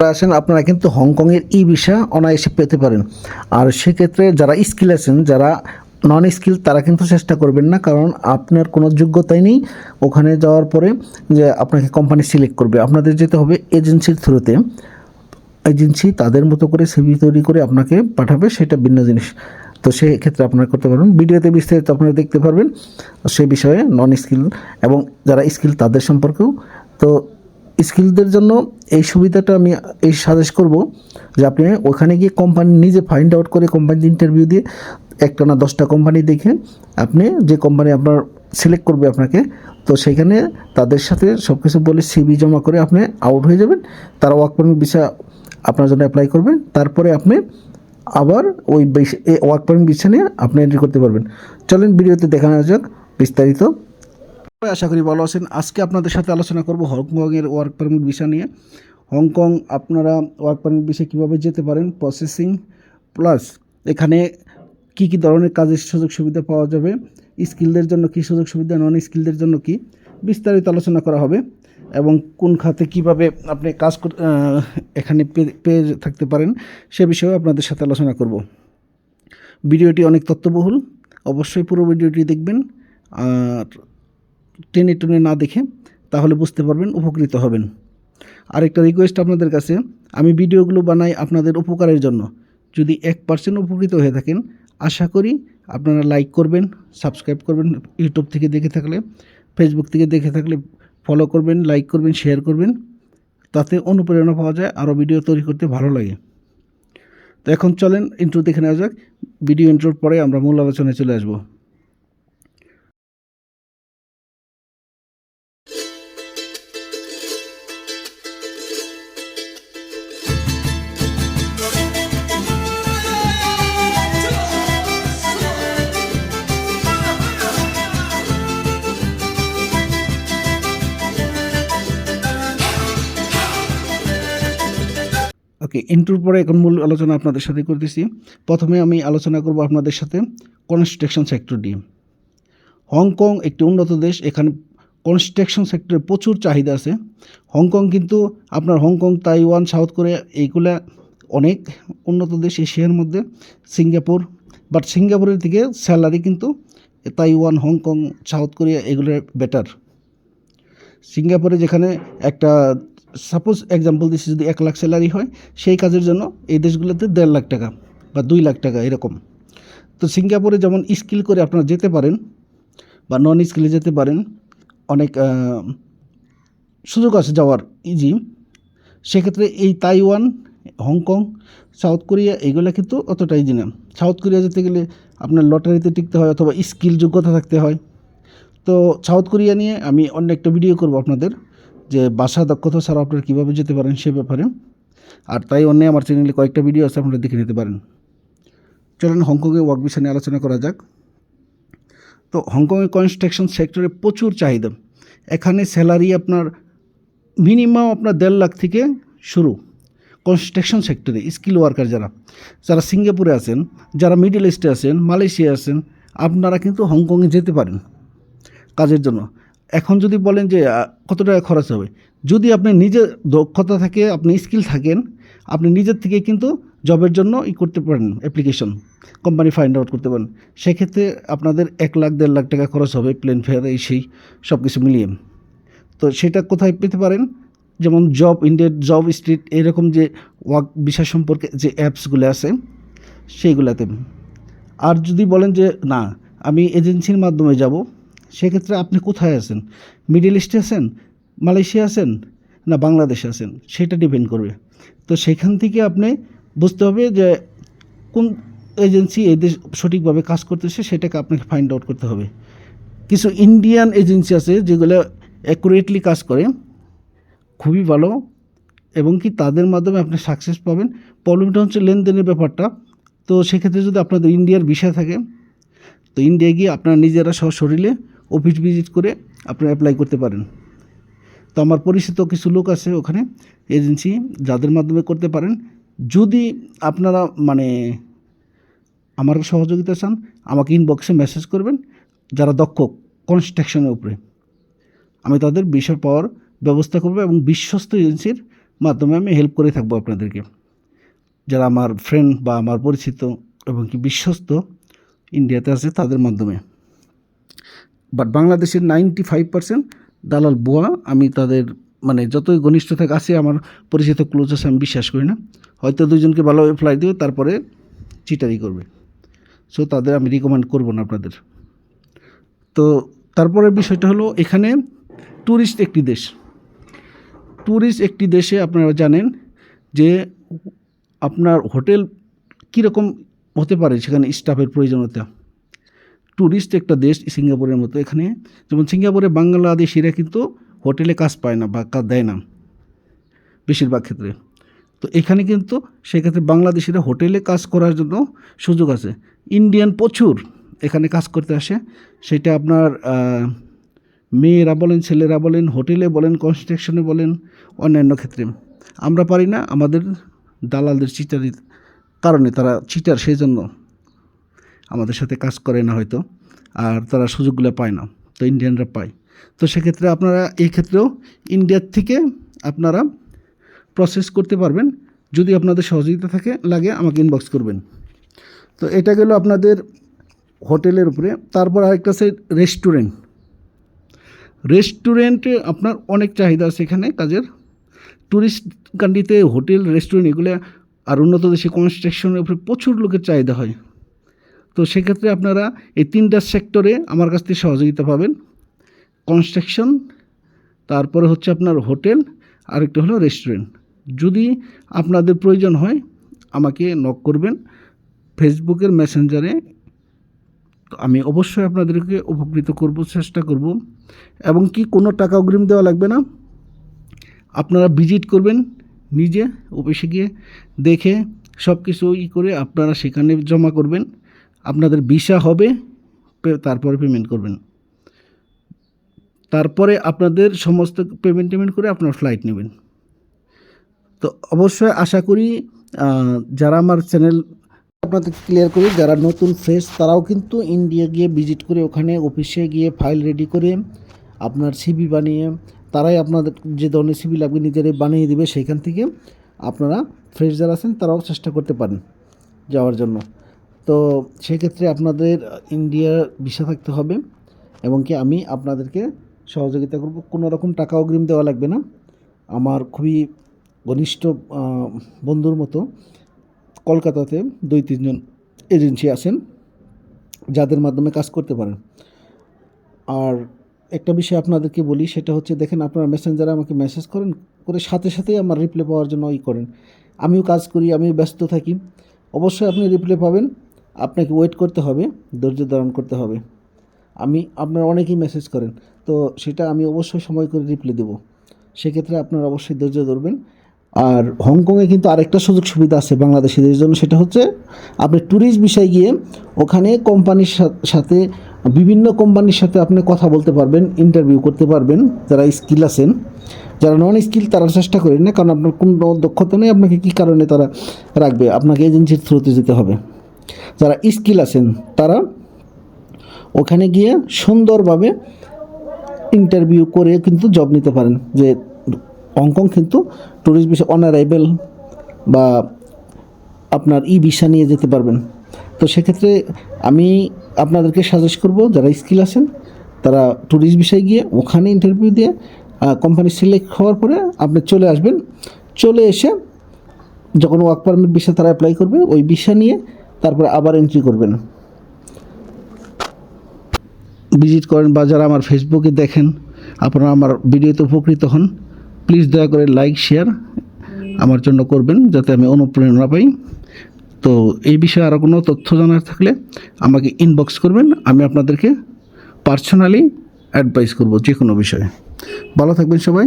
আসেন আপনারা কিন্তু হংকংয়ের ই ভিসা অনায়াসে পেতে পারেন। আর সেক্ষেত্রে যারা স্কিল আছেন, যারা নন স্কিল তারা কিন্তু চেষ্টা করবেন না, কারণ আপনার কোনো যোগ্যতাই নেই। ওখানে যাওয়ার পরে যে আপনাকে কোম্পানি সিলেক্ট করবে। আপনাদের যেতে হবে এজেন্সির থ্রুতে এজেন্সি তাদের মতো করে সিভি তৈরি করে আপনাকে পাঠাবে, সেটা ভিন্ন জিনিস। তো সেই ক্ষেত্রে আপনারা করতে পারবেন। ভিডিওতে বিস্তারিত আপনারা দেখতে পারবেন, সে বিষয়ে নন স্কিল এবং যারা স্কিল তাদের সম্পর্কেও। তো স্কিলদের জন্য এই সুবিধাটা আমি, এই সাজেস্ট করব যে আপনি ওখানে গিয়ে কোম্পানি নিজে ফাইন্ড আউট করে কোম্পানির ইন্টারভিউ দিয়ে একটা না দশটা কোম্পানি দেখে আপনি যে কোম্পানি আপনার সিলেক্ট করবে আপনাকে, তো সেখানে তাদের সাথে সব কিছু বলে সিবি জমা করে আপনি আউট হয়ে যাবেন। তারা ওয়ার্ক পারমিট ভিসা আপনার জন্য অ্যাপ্লাই করবে তারপরে আপনি আবার ওই ওয়ার্ক পারমিট ভিসা নিয়ে আপনি এন্ট্রি করতে পারবেন। চলেন ভিডিওতে দেখানো যাক বিস্তারিত। আশা করি ভালো আছেন। আজকে আপনাদের সাথে আলোচনা করব হংকংয়ের ওয়ার্ক পারমিট ভিসা নিয়ে। হংকং আপনারা ওয়ার্ক পারমিট ভিসা কীভাবে যেতে পারেন প্রসেসিং প্লাস এখানে কি কি ধরনের কাজের সুযোগ সুবিধা পাওয়া যাবে স্কিলদের জন্য কি সুযোগ সুবিধা নন স্কিলদের জন্য কি, বিস্তারিত আলোচনা করা হবে এবং কোন খাতে কীভাবে আপনি কাজ এখানে পেয়ে থাকতে পারেন সে বিষয়ে আপনাদের সাথে আলোচনা করব। ভিডিওটি অনেক তথ্যবহুল, অবশ্যই পুরো ভিডিওটি দেখবেন। আর টেনে টেনে না দেখে তাহলে বুঝতে পারবেন, উপকৃত হবেন। আরেকটা রিকোয়েস্ট আপনাদের কাছে, আমি ভিডিওগুলো বানাই আপনাদের উপকারের জন্য। যদি এক পার্সেন্ট উপকৃত হয়ে থাকেন, আশা করি আপনারা লাইক করবেন সাবস্ক্রাইব করবেন ইউটিউব থেকে দেখে থাকলে ফেসবুক থেকে দেখে থাকলে ফলো করবেন লাইক করবেন শেয়ার করবেন। তাতে অনুপ্রেরণা পাওয়া যায়, আরও ভিডিও তৈরি করতে ভালো লাগে। তো এখন চলেন ইন্ট্রো দেখে নেওয়া যাক। ভিডিও ইন্ট্রোর পরে আমরা মূল আলোচনায় চলে আসব। ওকে ইন্টুর পরে এখন মূল আলোচনা আপনাদের সাথে করতেছি। প্রথমে আমি আলোচনা করব আপনাদের সাথে কনস্ট্রাকশন সেক্টর নিয়ে। হংকং একটি উন্নত দেশ, এখানে কনস্ট্রাকশন সেক্টরে প্রচুর চাহিদা আছে। হংকং কিন্তু আপনার হংকং তাইওয়ান সাউথ কোরিয়া এইগুলা অনেক উন্নত দেশ এশিয়ার মধ্যে। সিঙ্গাপুর বাট সিঙ্গাপুরের দিকে স্যালারি কিন্তু Taiwan Hong Kong South Korea এগুলো বেটার সিঙ্গাপুরে যেখানে একটা সাপোজ এক্সাম্পল দিচ্ছি যদি এক লাখ স্যালারি হয়, সেই কাজের জন্য এই দেশগুলোতে দেড় লাখ টাকা বা দুই লাখ টাকা এরকম। তো সিঙ্গাপুরে যেমন স্কিল করে আপনারা যেতে পারেন বা নন স্কিলে যেতে পারেন, অনেক সুযোগ আছে যাওয়ার ইজি সেক্ষেত্রে এই তাইওয়ান, হংকং, সাউথ কোরিয়া, এগুলো কিন্তু অতটা ইজি না। সাউথ কোরিয়া যেতে গেলে আপনার লটারিতে টিকতে হয় অথবা স্কিল যোগ্যতা থাকতে হয়। তো সাউথ কোরিয়া নিয়ে আমি অন্য একটা ভিডিও করব আপনাদের। যে ভাষা দক্ষতা ছাড়া আপনারা কীভাবে যেতে পারেন সে ব্যাপারে। আর তাই অন্য আমার চ্যানেলে কয়েকটা ভিডিও আছে, আপনারা দেখে নিতে পারেন। চলেন হংকংয়ে ওয়ার্ক বিষয় নিয়ে আলোচনা করা যাক। তো হংকংয়ের কনস্ট্রাকশন সেক্টরে প্রচুর চাহিদা। এখানে স্যালারি আপনার মিনিমাম আপনার দেড় লাখ থেকে শুরু। কনস্ট্রাকশন সেক্টরে স্কিল ওয়ার্কার যারা যারা সিঙ্গাপুরে আছেন, যারা মিডল ইস্টে আছেন মালয়েশিয়া আছেন, আপনারা কিন্তু হংকংয়ে যেতে পারেন। কাজের জন্য। এখন যদি বলেন যে কত টাকা খরচ হবে? যদি আপনি নিজে দক্ষতা থাকে, আপনি স্কিল থাকেন, আপনি নিজের থেকে কিন্তু জবের জন্য ই করতে পারেন অ্যাপ্লিকেশন কোম্পানি ফাইন্ড আউট করতে পারেন। সেক্ষেত্রে আপনাদের এক লাখ, দেড় লাখ টাকা খরচ হবে প্লেন ফেয়ার এই সেই সব কিছু মিলিয়ে। তো সেটা কোথায় পেতে পারেন? যেমন জব ইন্ডিয়া জব স্ট্রিট এরকম যে ওয়ার্ক বিষয় সম্পর্কে যে অ্যাপসগুলো আছে, সেইগুলোতে। আর যদি বলেন যে, না, আমি এজেন্সির মাধ্যমে যাব সেক্ষেত্রে আপনি কোথায় আছেন? মিডিল ইস্টে আছেন? মালয়েশিয়া আছেন? না বাংলাদেশে আছেন? সেটা ডিপেন্ড করবে। তো সেখান থেকে আপনি বুঝতে হবে যে কোন এজেন্সি এই দেশ সঠিকভাবে কাজ করতেছে, সেটাকে আপনাকে ফাইন্ড আউট করতে হবে। কিছু ইন্ডিয়ান এজেন্সি আছে যেগুলো অ্যাকুরেটলি কাজ করে, খুবই ভালো, এবং কি তাদের মাধ্যমে আপনি সাকসেস পাবেন। প্রবলেমটা হচ্ছে লেনদেনের ব্যাপারটা। তো সেক্ষেত্রে যদি আপনাদের ইন্ডিয়ার বিষয় থাকে, তো ইন্ডিয়া গিয়ে আপনারা নিজেরা সশরীরে অফিস ভিজিট করে আপনারা অ্যাপ্লাই করতে পারেন। তো আমার পরিচিত কিছু লোক আছে ওখানে এজেন্সি যাদের মাধ্যমে করতে পারেন। যদি আপনারা মানে আমার সহযোগিতা চান, আমাকে ইনবক্সে মেসেজ করবেন, যারা দক্ষ কনস্ট্রাকশনের উপরে। আমি তাদের বিষয় পাওয়ার ব্যবস্থা করব এবং বিশ্বস্ত এজেন্সির মাধ্যমে আমি হেল্প করে থাকব আপনাদেরকে। যারা আমার ফ্রেন্ড বা আমার পরিচিত এবং কি বিশ্বস্ত ইন্ডিয়াতে আছে, তাদের মাধ্যমে। বাট বাংলাদেশের নাইনটি ফাইভ পার্সেন্ট দালাল বুয়া আমি তাদের মানে যতই ঘনিষ্ঠ ঘনিষ্ঠতা আছে আমার পরিচিত ক্লোজ আছে, আমি বিশ্বাস করি না। হয়তো দুজনকে ভালোভাবে ফ্লাই দেবে, তারপরে চিটারি করবে। সো তাদের আমি রিকমেন্ড করব না আপনাদের। তো তারপরে বিষয়টা হলো, এখানে ট্যুরিস্ট একটি দেশ। ট্যুরিস্ট একটি দেশে আপনারা জানেন যে, আপনার হোটেল কীরকম হতে পারে, সেখানে স্টাফের প্রয়োজনীয়তা। ট্যুরিস্ট একটা দেশ সিঙ্গাপুরের মতো। এখানে যেমন সিঙ্গাপুরে বাংলাদেশিরা কিন্তু হোটেলে কাজ পায় না বা কাজ দেয় না, বেশিরভাগ ক্ষেত্রে। তো এখানে কিন্তু সেক্ষেত্রে বাংলাদেশিরা হোটেলে কাজ করার জন্য সুযোগ আছে। ইন্ডিয়ান প্রচুর এখানে কাজ করতে আসে। সেটা আপনার মেয়েরা বলেন, ছেলেরা বলেন, হোটেলে বলেন কনস্ট্রাকশনে বলেন, অন্যান্য ক্ষেত্রে। আমরা পারি না, আমাদের দালালদের চিটারির কারণে তারা চিটার সেই জন্য আমাদের সাথে কাজ করে না হয়তো, আর তারা সুযোগগুলো পায় না, তো ইন্ডিয়ানরা পায়। তো সেক্ষেত্রে আপনারা এই ক্ষেত্রেও ইন্ডিয়ার থেকে আপনারা প্রসেস করতে পারবেন। যদি আপনাদের সহযোগিতা থাকে, লাগে আমাকে ইনবক্স করবেন। তো এটা গেল আপনাদের হোটেলের উপরে। তারপর আরেকটা আছে রেস্টুরেন্ট রেস্টুরেন্টে আপনার অনেক চাহিদা আছে এখানে কাজের। ট্যুরিস্ট কান্ট্রিতে হোটেল রেস্টুরেন্ট এগুলো আর উন্নত দেশে কনস্ট্রাকশনের উপরে প্রচুর লোকের চাহিদা হয়। তো সেক্ষেত্রে আপনারা এই তিনটা সেক্টরে আমার কাছ থেকে সহযোগিতা পাবেন। কনস্ট্রাকশন, তারপরে হচ্ছে আপনার হোটেল, আরেকটা হলো রেস্টুরেন্ট। যদি আপনাদের প্রয়োজন হয়, আমাকে নক করবেন। ফেসবুকের মেসেঞ্জারে আমি অবশ্যই আপনাদেরকে উপকৃত করব, চেষ্টা করব। এবং কি কোনো টাকা অগ্রিম দেওয়া লাগবে না। আপনারা ভিজিট করবেন নিজে, অফিসে গিয়ে দেখে সব কিছু ই করে আপনারা সেখানে জমা করবেন। আপনাদের ভিসা হবে তারপরে পেমেন্ট করবেন। তারপরে আপনাদের সমস্ত পেমেন্ট টেমেন্ট করে আপনার ফ্লাইট নেবেন। তো অবশ্যই আশা করি যারা আমার চ্যানেল আপনাদের ক্লিয়ার করি, যারা নতুন ফ্রেশ তারাও কিন্তু ইন্ডিয়া গিয়ে ভিজিট করে, ওখানে অফিসে গিয়ে ফাইল রেডি করে আপনার সিবি বানিয়ে, তারাই আপনাদের যে ধরনের সিবি লাগবে নিজেরাই বানিয়ে দেবে সেখান থেকে আপনারা ফ্রেশ যারা আছেন, তারাও চেষ্টা করতে পারেন যাওয়ার জন্য। তো সেক্ষেত্রে আপনাদের ইন্ডিয়া ভিসা থাকতে হবে এবং কি আমি আপনাদেরকে সহযোগিতা করব। কোনো রকম টাকা অগ্রিম দেওয়া লাগবে না। আমার খুবই ঘনিষ্ঠ বন্ধুর মতো কলকাতাতে দুই তিনজন এজেন্সি আছেন, যাদের মাধ্যমে কাজ করতে পারেন। আর একটা বিষয় আপনাদেরকে বলি, সেটা হচ্ছে দেখেন, আপনারা মেসেঞ্জারে আমাকে মেসেজ করেন, করে সাথে সাথেই আমার রিপ্লাই পাওয়ার জন্য ই করেন। আমিও কাজ করি, আমিও ব্যস্ত থাকি। অবশ্যই আপনি রিপ্লাই পাবেন। আপনাকে ওয়েট করতে হবে, ধৈর্য ধারণ করতে হবে। আমি, আপনারা অনেকেই মেসেজ করেন, তো সেটা আমি অবশ্যই সময় করে রিপ্লাই দেবো। সেক্ষেত্রে আপনারা অবশ্যই ধৈর্য ধরবেন। আর হংকংয়ে কিন্তু আরেকটা সুযোগ সুবিধা আছে বাংলাদেশিদের জন্য, সেটা হচ্ছে আপনি ট্যুরিস্ট বিষয়ে গিয়ে ওখানে কোম্পানির সাথে, বিভিন্ন কোম্পানির সাথে আপনি কথা বলতে পারবেন ইন্টারভিউ করতে পারবেন, যারা স্কিল আছেন। যারা নন স্কিল তারা চেষ্টা করেন না, কারণ আপনার কোনো দক্ষতা নেই, আপনাকে কী কারণে তারা রাখবে? আপনাকে এজেন্সির থ্রুতে যেতে হবে। যারা স্কিল আছেন, তারা ওখানে গিয়ে সুন্দরভাবে ইন্টারভিউ করে কিন্তু জব নিতে পারেন। যে হংকং কিন্তু ট্যুরিস্ট ভিসা অনারাইভেল বা আপনার ই ভিসা নিয়ে যেতে পারবেন। তো সেক্ষেত্রে আমি আপনাদেরকে সাজেস্ট করব, যারা স্কিল আছেন, তারা ট্যুরিস্ট বিষয়ে গিয়ে ওখানে ইন্টারভিউ দিয়ে কোম্পানি সিলেক্ট হওয়ার পরে আপনি চলে আসবেন। চলে এসে যখন ওয়ার্ক পারমিট ভিসা তারা অ্যাপ্লাই করবে, ওই ভিসা নিয়ে তারপরে আবার এন্ট্রি করবেন। ভিজিট করেন বা যারা আমার ফেসবুকে দেখেন, আপনারা আমার ভিডিওতে উপকৃত হন। প্লিজ দয়া করে লাইক শেয়ার আমার জন্য করবেন যাতে আমি অনুপ্রেরণা পাই। তো এই বিষয়ে আরও কোনো তথ্য জানার থাকলে আমাকে ইনবক্স করবেন, আমি আপনাদেরকে পার্সোনালি অ্যাডভাইস করব যে কোনো বিষয়ে। ভালো থাকবেন সবাই।